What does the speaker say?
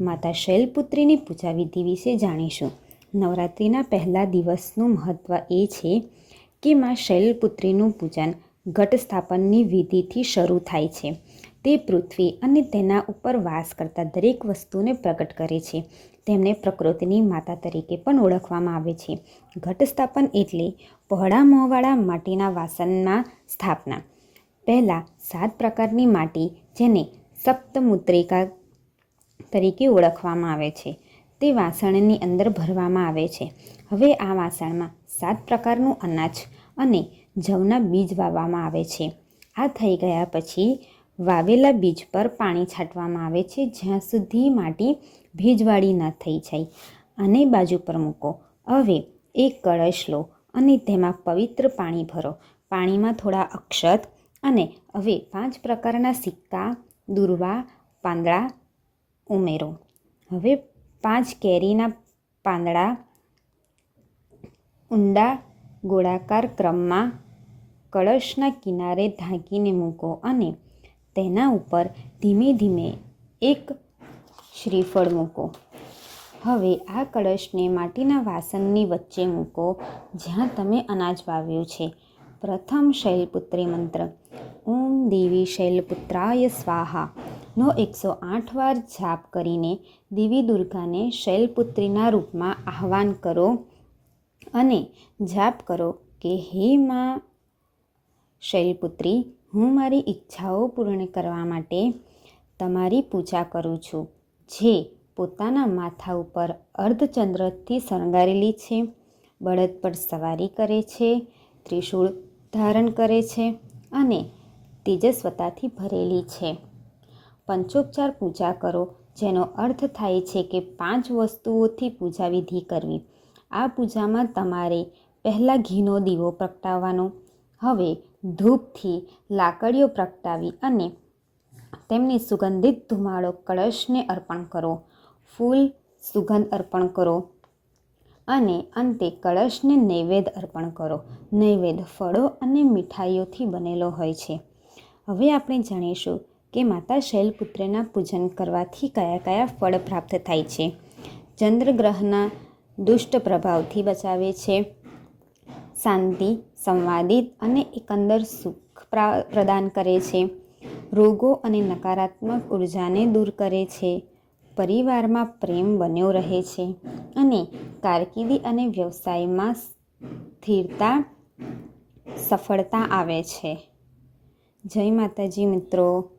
માતા શૈલપુત્રીની પૂજા વિધિ વિશે જાણીશું. નવરાત્રિના પહેલા દિવસનું મહત્ત્વ એ છે કે માં શૈલપુત્રીનું પૂજન ઘટ સ્થાપનની વિધિથી શરૂ થાય છે. તે પૃથ્વી અને તેના ઉપર વાસ કરતા દરેક વસ્તુને પ્રગટ કરે છે. તેમને પ્રકૃતિની માતા તરીકે પણ ઓળખવામાં આવે છે. ઘટ સ્થાપન એટલે પહોળા મોંવાળા માટીના વાસનમાં સ્થાપના. પહેલાં સાત પ્રકારની માટી, જેને સપ્તમુદ્રિકા તરીકે ઓળખવામાં આવે છે. તે વાસણની અંદર ભરવામાં આવે છે. હવે આ વાસણમાં સાત પ્રકારનું અનાજ અને જવના બીજ વાવવામાં આવે છે. આ થઈ ગયા પછી વાવેલા બીજ પર પાણી છાંટવામાં આવે છે, જ્યાં સુધી માટી ભેજવાળી ન થઈ જાય. અને બાજુ પર મૂકો. હવે એક કળશ લો અને તેમાં પવિત્ર પાણી ભરો. પાણીમાં થોડા અક્ષત અને હવે પાંચ પ્રકારના સિક્કા, દુર્વા, પાંદડા ઉમેરો. હવે પાંચ કેરીના પાંદડા ઊંડા ગોળાકાર ક્રમમાં કળશના કિનારે ઢાંકીને મૂકો અને તેના ઉપર ધીમે ધીમે એક શ્રીફળ મૂકો. હવે આ કળશને માટીના વાસણની વચ્ચે મૂકો, જ્યાં તમે અનાજ વાવ્યું છે. પ્રથમ શૈલપુત્રી મંત્ર. ઓમ દેવી શૈલપુત્રાય સ્વાહા. નો એકસો આઠ વાર જાપ કરીને દેવી દુર્ગાને શૈલપુત્રીના રૂપમાં આહ્વાન કરો અને જાપ કરો કે, હે માં શૈલપુત્રી, હું મારી ઈચ્છાઓ પૂર્ણ કરવા માટે તમારી પૂજા કરું છું, જે પોતાના માથા ઉપર અર્ધચંદ્રથી શણગારેલી છે, બળદ પર સવારી કરે છે, ત્રિશૂળ ધારણ કરે છે અને તેજસ્વતાથી ભરેલી છે. પંચોપચાર પૂજા કરો, જેનો અર્થ થાય છે કે પાંચ વસ્તુઓથી પૂજા વિધિ કરવી. આ પૂજામાં તમારે પહેલાં ઘીનો દીવો પ્રગટાવવાનો, હવે ધૂપથી લાકડીઓ પ્રગટાવી અને તેમની સુગંધિત ધુમાડો કળશને અર્પણ કરો. ફૂલ સુગંધ અર્પણ કરો અને અંતે કળશને નૈવેદ્ય અર્પણ કરો. નૈવેદ્ય ફળો અને મીઠાઈઓથી બનેલો હોય છે. હવે આપણે જાણીશું કે માતા શૈલપુત્રના પૂજન કરવાથી કયા કયા ફળ પ્રાપ્ત થાય છે? ચંદ્રગ્રહના દુષ્ટ પ્રભાવથી બચાવે છે. શાંતિ, સંવાદિત અને એકંદર સુખ પ્રદાન કરે છે. રોગો અને નકારાત્મક ઉર્જાને દૂર કરે છે. પરિવારમાં પ્રેમ બન્યો રહે છે અને કારકિર્દી અને વ્યવસાયમાં સ્થિરતા, સફળતા આવે છે. જય માતાજી મિત્રો.